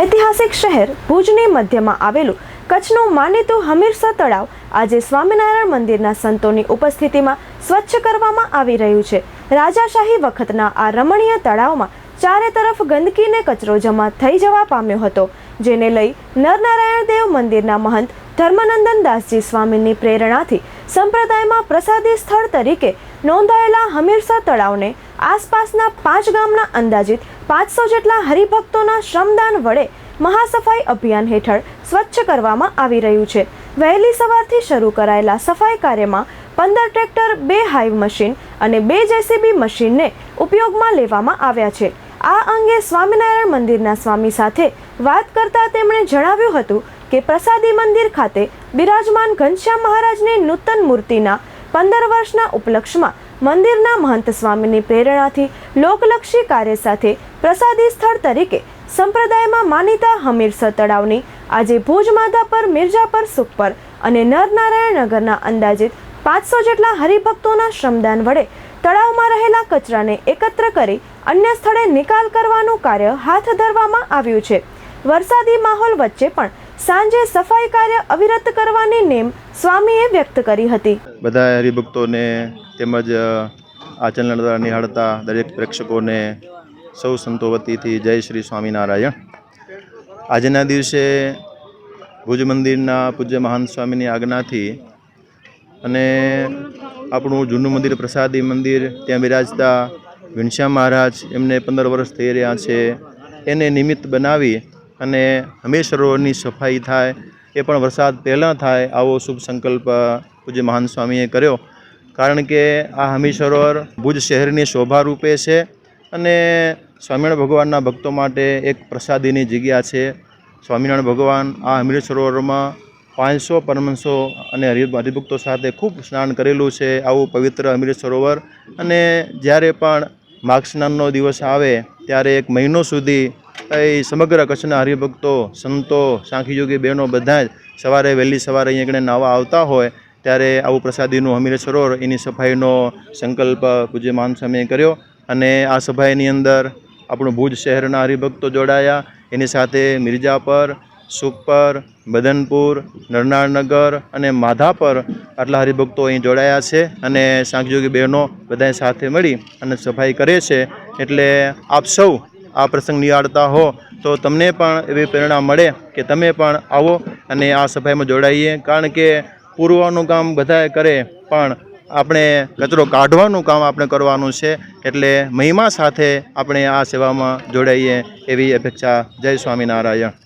ઐતિહાસિક શહેર ભુજની મધ્યમાં આવેલું કચ્છનું માનીતું હમીરસર તળાવ આજે સ્વામિનારાયણ મંદિરના સંતોની ઉપસ્થિતિમાં સ્વચ્છ કરવામાં આવી રહ્યું છે. રાજાશાહી વખતના આ રમણીય તળાવમાં ચારે તરફ ગંદકીને કચરો જમા થઈ જવા પામ્યો હતો, જેને લઈ નરનારાયણ દેવ મંદિરના મહંત ધર્મનંદન દાસજી સ્વામીની પ્રેરણાથી સંપ્રદાયમાં પ્રસાદી સ્થળ તરીકે નોંધાયેલા હમીરસર તળાવને આસપાસના પાંચ ગામના અંદાજિત પાંચસો જેટલા હરિભક્તોના શ્રમદાન વડે મહાસફાઈ અભિયાન હેઠળ સ્વચ્છ કરવામાં આવી રહ્યું છે. વહેલી સવારથી શરૂ કરાયેલા સફાઈ કાર્યમાં પંદર ટ્રેક્ટર, બે હાઈવ મશીન અને બે જેસીબી મશીનને ઉપયોગમાં લેવામાં આવ્યા છે. આ અંગે સ્વામિનારાયણ મંદિરના સ્વામી સાથે વાત કરતા તેમણે જણાવ્યું હતું કે પ્રસાદી મંદિર ખાતે બિરાજમાન ઘનશ્યામ મહારાજની નૂતન મૂર્તિના પંદર વર્ષના ઉપલક્ષમાં મંદિરના મહંત સ્વામીની પ્રેરણાથી લોકલક્ષી કાર્ય સાથે પ્રસાદી સ્થળ તરીકે સંપ્રદાયમાં માનીતા હમીરસર તળાવની આજે ભુજ માધાપર મિર્જાપર સુખપર અને નરનારાયણ નગરના અંદાજિત પાંચસો જેટલા હરિભક્તોના શ્રમદાન વડે તળાવમાં રહેલા કચરાને એકત્ર કરી અન્ય સ્થળે નિકાલ કરવાનું કાર્ય હાથ ધરવામાં આવ્યું છે. વરસાદી માહોલ વચ્ચે પણ સાંજે સફાઈ કાર્ય અવિરત કરવાની નેમ સ્વામીએ વ્યક્ત કરી હતી. બધા હરિભક્તોને તેમજ આ ચેનલ દ્વારા નિહાળતા દરેક પ્રેક્ષકોને સૌ સંતો વતીથી જય શ્રી સ્વામિનારાયણ. આજના દિવસે ભુજ મંદિરના પૂજ્ય મહાન સ્વામીની આજ્ઞાથી અને આપણું જૂનું મંદિર, પ્રસાદી મંદિર ત્યાં બિરાજતા ઘનશ્યામ મહારાજ એમને પંદર વર્ષ થઈ રહ્યા છે. એને નિમિત્ત બનાવી અને હંમેશરોની સફાઈ થાય, એ પણ વરસાદ પહેલાં થાય આવો શુભ સંકલ્પ પૂજ્ય મહાન સ્વામીએ કર્યો. કારણ કે આ હમી સરોવર ભુજ શહેરની શોભા રૂપે છે અને સ્વામિનારાયણ ભગવાનના ભક્તો માટે એક પ્રસાદીની જગ્યા છે. સ્વામિનારાયણ ભગવાન આ હમીર સરોવરમાં પાંચસો પરમંશો અને હરિ, હરિભક્તો સાથે ખૂબ સ્નાન કરેલું છે આવું પવિત્ર હમીર સરોવર અને જ્યારે પણ માઘ સ્નાનનો દિવસ આવે, ત્યારે એક મહિનો સુધી એ સમગ્ર કચ્છના હરિભક્તો, સંતો સાંખી યોગી બહેનો બધા જ સવારે વહેલી સવારે અહીંયા આગળ નાવા આવતા હોય, ત્યારે આવું પ્રસાદીનું હમીર સરોવર એની સફાઈનો સંકલ્પ પૂજ્ય માન સ્વામીએ કર્યો અને આ સફાઈની અંદર આપણું ભુજ શહેરના હરિભક્તો જોડાયા. એની સાથે મિર્જાપર સુખપર, બદનપુર, નરનાળનગર અને માધાપર આટલા હરિભક્તો અહીં જોડાયા છે અને સાંખયોગી બહેનો બધાએ સાથે મળી અને સફાઈ કરે છે. એટલે આપ સૌ આ પ્રસંગ નિહાળતા હો, તો તમને પણ એવી પ્રેરણા મળે કે તમે પણ આવો અને આ સફાઈમાં જોડાઈએ. કારણ કે પૂરવાનું કામ બધાએ કરે, પણ આપણે કચરો કાઢવાનું કામ આપણે કરવાનું છે. એટલે મહિમા સાથે આપણે આ સેવામાં જોડાઈએ એવી અપેક્ષા. જય સ્વામિનારાયણ.